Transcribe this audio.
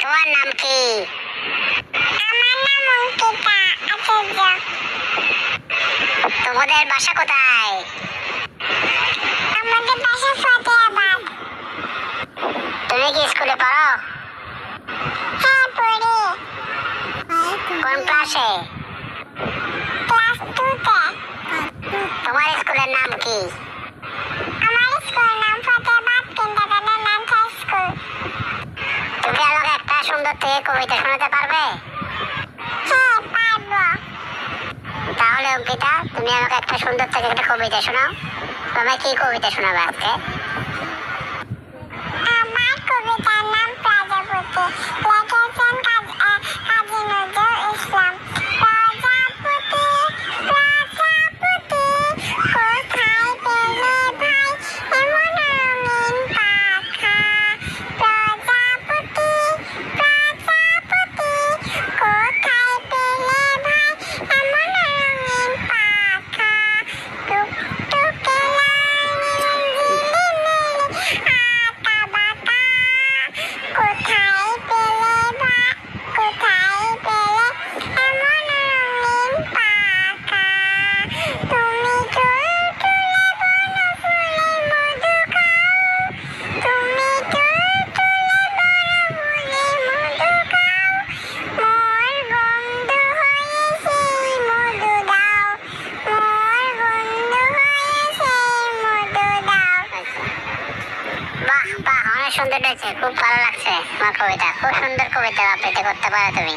তোমার নাম কি? তোমাদের বাসা কোথায়? আমাদের বাসা ফতেহাবাদ। তুমি কি স্কুলে পড়ো। কোন ক্লাসে? সুন্দর থেকে কবিতা শোনাতে পারবে? হ্যাঁ পারব। তাহলে অঙ্কিতা তুমি আমাকে একটা সুন্দর থেকে একটা কবিতা শোনাও। তুমি কি কবিতা শোনাবে আজকে? অনেক সুন্দর হয়েছে খুব ভালো লাগছে আমার কবিতা, খুব সুন্দর কবিতা আবৃত্তি করতে পারো তুমি।